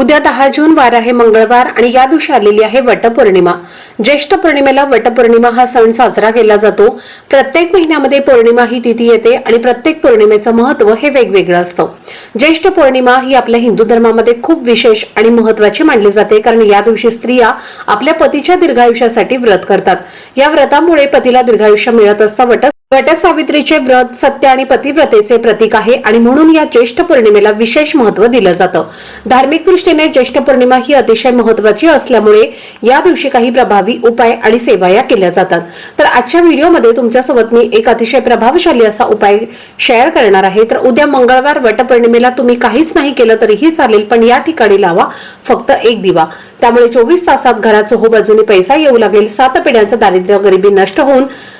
उद्या दहा जून वार आहे मंगळवार आणि या दिवशी आलेली आहे वटपौर्णिमा. ज्येष्ठ पौर्णिमेला वटपौर्णिमा हा सण साजरा केला जातो. प्रत्येक महिन्यामध्ये पौर्णिमा ही तिथी येते आणि प्रत्येक पौर्णिमेचं महत्त्व हे वेगवेगळं असतं. ज्येष्ठ पौर्णिमा ही आपल्या हिंदू धर्मामध्ये खूप विशेष आणि महत्वाची मानली जाते कारण या दिवशी स्त्रिया आपल्या पतीच्या दीर्घायुष्यासाठी व्रत करतात. या व्रतामुळे पतीला दीर्घायुष्य मिळत असतं. वट वटसावित्रीचे व्रत सत्य आणि पतिव्रतेचे प्रतीक आहे आणि म्हणून या ज्येष्ठ पौर्णिमेला विशेष महत्त्व दिलं जातं. धार्मिक दृष्टीने ज्येष्ठ पौर्णिमा ही अतिशय महत्वाची असल्यामुळे या दिवशी काही प्रभावी उपाय आणि सेवा या केल्या जातात. तर आजच्या व्हिडिओमध्ये तुमच्यासोबत मी एक अतिशय प्रभावशाली असा उपाय शेअर करणार आहे. तर उद्या मंगळवार वटपौर्णिमेला तुम्ही काहीच नाही केलं तरीही चालेल पण या ठिकाणी लावा फक्त एक दिवा. त्यामुळे चोवीस तासात घरात हो बाजूने पैसा येऊ लागेल सात पिढ्यांचं दारिद्र्य गरिबी नष्ट होऊन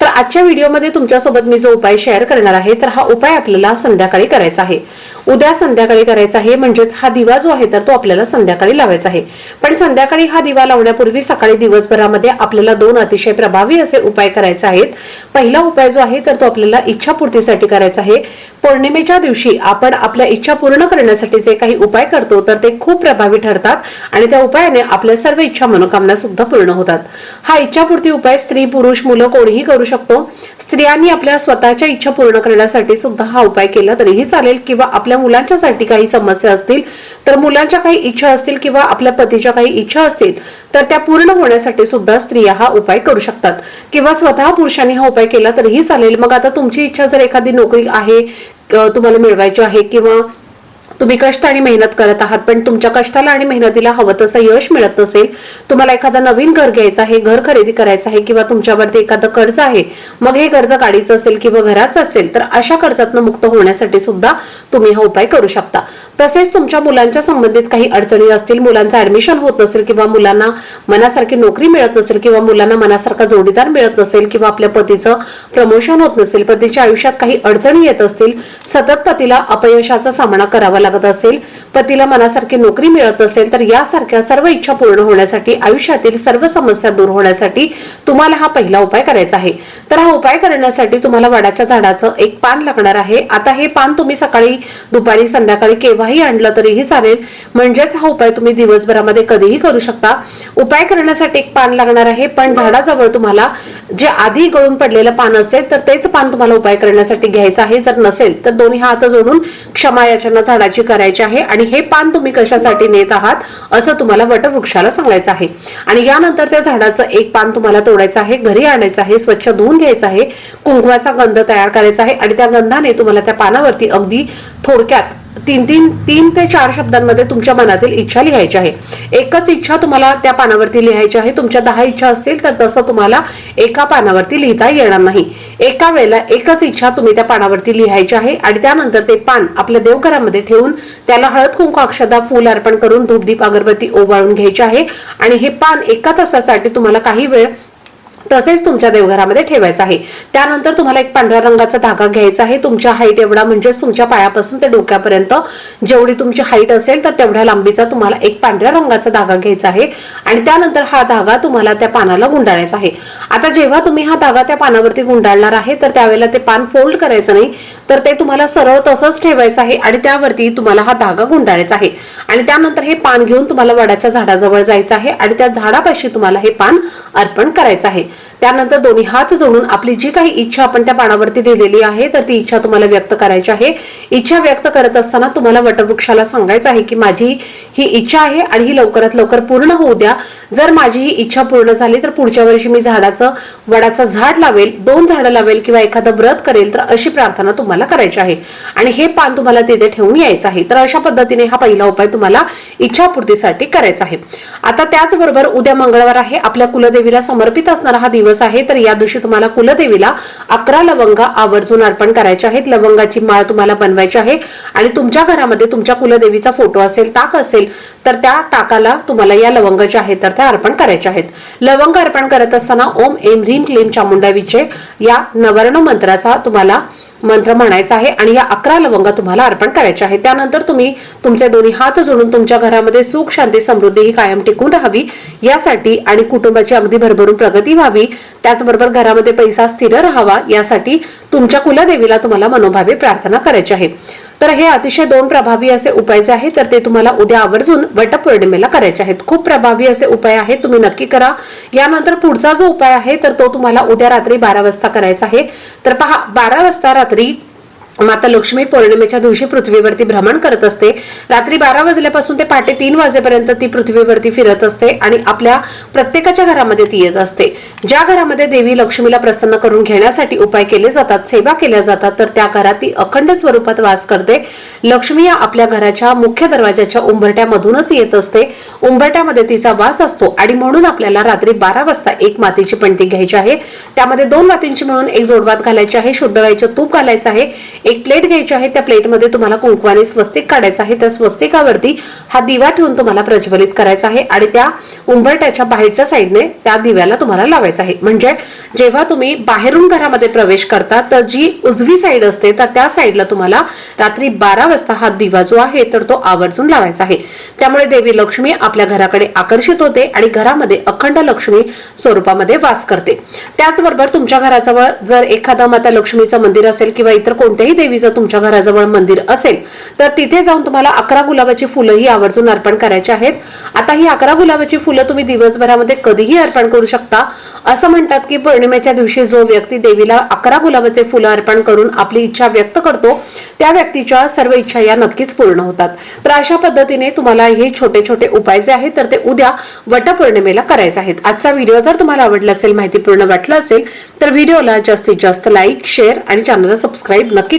तर आजच्या व्हिडिओमध्ये तुमच्यासोबत मी जो उपाय शेअर करणार आहे तर हा उपाय आपल्याला संध्याकाळी करायचा आहे. उद्या संध्याकाळी करायचा आहे म्हणजेच हा दिवा जो आहे तर तो आपल्याला संध्याकाळी लावायचा आहे. पण संध्याकाळी हा दिवा लावण्यापूर्वी सकाळी दिवसभरामध्ये आपल्याला दोन अतिशय प्रभावी असे उपाय करायचे आहेत. पहिला उपाय जो आहे तर तो आपल्याला इच्छापूर्तीसाठी करायचा आहे. पौर्णिमेच्या दिवशी आपण आपल्या इच्छा पूर्ण करण्यासाठी जे काही उपाय करतो तर ते खूप प्रभावी ठरतात आणि त्या उपायाने आपल्या सर्व इच्छा मनोकामना सुद्धा पूर्ण होतात. हा इच्छापूर्ती उपाय स्त्री पुरुष मुलं कोणीही करू शकतो. स्त्रियांनी आपल्या स्वतःच्या इच्छा पूर्ण करण्यासाठी सुद्धा हा उपाय केला तरीही चालेल किंवा आपल्या मुलांच्यासाठी काही समस्या असतील तर मुलांच्या काही इच्छा असतील किंवा आपल्या पतीच्या काही इच्छा असतील तर त्या पूर्ण होण्यासाठी सुद्धा स्त्रिया हा उपाय करू शकतात. किंवा स्वतः पुरुषांनी हा उपाय केला तरीही चालेल. मग आता तुमची इच्छा जर एखादी नोकरी आहे तुम्हाला मिळवायची आहे किंवा तुम्ही कष्ट आणि मेहनत करत आहात पण तुमच्या कष्टाला आणि मेहनतीला हवं तसं यश मिळत नसेल तुम्हाला एखादं नवीन घर घ्यायचं आहे घर खरेदी करायचं आहे किंवा तुमच्यावरती एखादं कर्ज आहे मग हे कर्ज गाडीचं असेल किंवा घराचं असेल तर अशा कर्जातनं मुक्त होण्यासाठी सुद्धा तुम्ही हा उपाय करू शकता. तसेच तुमच्या मुलांच्या संबंधित काही अडचणी असतील मुलांचं ऍडमिशन होत नसेल किंवा मुलांना मनासारखी नोकरी मिळत नसेल किंवा मुलांना मनासारखा जोडीदार मिळत नसेल किंवा आपल्या पतीचं प्रमोशन होत नसेल पतीच्या आयुष्यात काही अडचणी येत असतील सतत पतीला अपयशाचा सामना करावा लागत असेल पतीला मनासारखी नोकरी मिळत नसेल तर यासारख्या सर्व इच्छा पूर्ण होण्यासाठी आयुष्यातील सर्व समस्या दूर होण्यासाठी तुम्हाला हा पहिला उपाय करायचा आहे. तर हा उपाय करण्यासाठी तुम्हाला वडाच्या झाडाचं एक पान लागणार आहे. आता हे पान तुम्ही सकाळी दुपारी संध्याकाळी केव्हाही आणलं तरीही चालेल. म्हणजेच हा उपाय तुम्ही दिवसभरामध्ये कधीही करू शकता. उपाय करण्यासाठी एक पान लागणार आहे पण झाडाजवळ तुम्हाला जे आधी गळून पडलेलं पान असेल तर तेच पान तुम्हाला उपाय करण्यासाठी घ्यायचं आहे. जर नसेल तर दोन्ही हात जोडून क्षमा याचना झाडाची करायची आहे आणि हे पान तुम्ही कशासाठी नेत आहात असं तुम्हाला वटवृक्षाला सांगायचं आहे. आणि यानंतर त्या झाडाचं एक पान तुम्हाला तोडायचं आहे घरी आणायचं आहे स्वच्छ धुवून घ्यायचं आहे कुंकवाचा गंध तयार करायचा आहे आणि त्या गंधाने तुम्हाला त्या पानावरती अगदी थोडक्यात तीन तीन तीन ते चार शब्दांमध्ये तुमच्या मनातील इच्छा लिहायची आहे. एकच इच्छा तुम्हाला त्या पानावरती लिहायची आहे. तुमच्या दहा इच्छा असतील तर तसं तुम्हाला एका पानावरती लिहिता येणार नाही. एका वेळेला एकच इच्छा तुम्ही त्या पानावरती लिहायची आहे आणि त्यानंतर ते पान आपल्या देवघरामध्ये ठेवून त्याला हळद कुंकू अक्षदा फूल अर्पण करून धूपदीप अगरबत्ती ओवाळून घ्यायची आहे. आणि हे पान एका तासासाठी तुम्हाला काही वेळ तसेच तुमच्या देवघरामध्ये ठेवायचं आहे. त्यानंतर तुम्हाला एक पांढऱ्या रंगाचा धागा घ्यायचा आहे. तुमच्या हाईट एवढा म्हणजेच तुमच्या पायापासून ते डोक्यापर्यंत जेवढी तुमची हाईट असेल तर तेवढ्या लांबीचा तुम्हाला एक पांढऱ्या रंगाचा धागा घ्यायचा आहे. आणि त्यानंतर हा धागा तुम्हाला त्या पानाला गुंडाळायचा आहे. आता जेव्हा तुम्ही हा धागा त्या पानावरती गुंडाळणार आहे तर त्यावेळेला ते पान फोल्ड करायचं नाही तर ते तुम्हाला सरळ तसंच ठेवायचं आहे आणि त्यावरती तुम्हाला हा धागा गुंडाळायचा आहे. आणि त्यानंतर हे पान घेऊन तुम्हाला वडाच्या झाडाजवळ जायचं आहे आणि त्या झाडापाशी तुम्हाला हे पान अर्पण करायचं आहे. त्यानंतर दोन्ही हात जोडून आपली जी काही इच्छा आपण त्या पानावरती लिहिलेली आहे तर ती इच्छा तुम्हाला व्यक्त करायची आहे. इच्छा व्यक्त करत असताना तुम्हाला वटवृक्षाला सांगायचं आहे की माझी ही इच्छा आहे आणि ही लवकरात लवकर पूर्ण होऊ द्या. जर माझी ही इच्छा पूर्ण झाली तर पुढच्या वर्षी मी झाडाचं वडाचं झाड लावेल दोन झाडं लावेल किंवा एखादं व्रत करेल तर अशी प्रार्थना तुम्हाला करायची आहे. आणि हे पान तुम्हाला तिथे ठेवून यायचं आहे. तर अशा पद्धतीने हा पहिला उपाय तुम्हाला इच्छापूर्तीसाठी करायचा आहे. आता त्याचबरोबर उद्या मंगळवार आहे. आपल्या कुलदेवीला समर्पित असणारा हा दिवस आहे तर या दिवशी तुम्हाला कुलदेवीला अकरा लवंग आवर्जून अर्पण करायचे आहेत. लवंगाची माळ तुम्हाला बनवायची आहे. आणि तुमच्या घरामध्ये तुमच्या कुलदेवीचा फोटो असेल ताक असेल तर त्या टाकाला तुम्हाला या लवंग ज्या आहेत तर त्या अर्पण करायच्या आहेत. लवंग अर्पण करत असताना ओम एम ह्रीम क्लीम चामुंडावीचे या नवर्ण मंत्राचा तुम्हाला मंत्र म्हणायचा आहे आणि या अकरा लवंग तुम्हाला अर्पण करायचे आहे. त्यानंतर तुम्ही तुमचे दोन्ही हात जोडून तुमच्या घरामध्ये सुख शांती समृद्धी ही कायम टिकून राहावी. यासाठी आणि कुटुंबाची अगदी भरभरून प्रगती व्हावी. त्याचबरोबर घरामध्ये पैसा स्थिर राहावा. यासाठी तुमच्या कुलदेवीला तुम्हाला मनोभावे प्रार्थना करायची आहे. तर हे अतिशय दोन प्रभावी असे उपाय जे आहेत तर ते तुम्हाला उद्या आवर्जून वटपौर्णिमेला करायचे आहेत. खूप प्रभावी असे उपाय आहेत तुम्ही नक्की करा. यानंतर पुढचा जो उपाय आहे तर तो तुम्हाला उद्या रात्री बारा वाजता करायचा आहे. तर पहा बारा वाजता रात्री माता लक्ष्मी पौर्णिमेच्या दिवशी पृथ्वीवरती भ्रमण करत असते. रात्री बारा वाजल्यापासून ते पहाटे तीन वाजेपर्यंत ती पृथ्वीवरती फिरत असते आणि आपल्या प्रत्येकाच्या घरामध्ये ती येत असते. ज्या घरामध्ये देवी लक्ष्मीला प्रसन्न करून घेण्यासाठी उपाय केले जातात सेवा केल्या जातात तर त्या घरात ती अखंड स्वरूपात वास करते. लक्ष्मी या आपल्या घराच्या मुख्य दरवाजाच्या उंबरट्यामधूनच येत असते. उंबरट्यामध्ये तिचा वास असतो आणि म्हणून आपल्याला रात्री बारा वाजता एक मातीची पणती घ्यायची आहे. त्यामध्ये दोन मातींची मिळून एक जोडवात घालायची आहे शुद्ध गाईचं तूप घालायचं आहे. एक प्लेट घ्यायची आहे त्या प्लेटमध्ये तुम्हाला कुंकवाने स्वस्तिक काढायचं आहे. त्या स्वस्तिकावरती हा दिवा ठेवून तुम्हाला प्रज्वलित करायचा आहे आणि त्या उंबरट्याच्या बाहेरच्या साईडने त्या दिव्याला तुम्हाला लावायचं आहे. म्हणजे जेव्हा तुम्ही बाहेरून घरामध्ये प्रवेश करता तर जी उजवी साईड असते तर त्या साईडला तुम्हाला रात्री बारा वाजता हा दिवा जो आहे तर तो आवर्जून लावायचा आहे. त्यामुळे देवी लक्ष्मी आपल्या घराकडे आकर्षित होते आणि घरामध्ये अखंड लक्ष्मी स्वरूपामध्ये वास करते. त्याचबरोबर तुमच्या घराजवळ जर एखादा माता लक्ष्मीचं मंदिर असेल किंवा इतर कोणत्याही देवीचं तुमच्या घराजवळ मंदिर असेल तर तिथे जाऊन तुम्हाला अकरा गुलाबाची फुलंही आवर्जून अर्पण करायची आहेत. आता ही अकरा गुलाबाची फुलं तुम्ही दिवसभरामध्ये कधीही अर्पण करू शकता. असं म्हणतात की पौर्णिमेच्या दिवशी जो व्यक्ती देवीला अकरा गुलाबाचे फुलं अर्पण करून आपली इच्छा व्यक्त करतो त्या व्यक्तीच्या सर्व इच्छा या नक्कीच पूर्ण होतात. तर अशा पद्धतीने तुम्हाला हे छोटे छोटे उपाय जे आहेत तर ते उद्या वटपौर्णिमेला करायचे आहेत. आजचा व्हिडिओ जर तुम्हाला आवडला असेल माहितीपूर्ण वाटलं असेल तर व्हिडिओला जास्तीत जास्त लाईक शेअर आणि चॅनलला सबस्क्राईब नक्की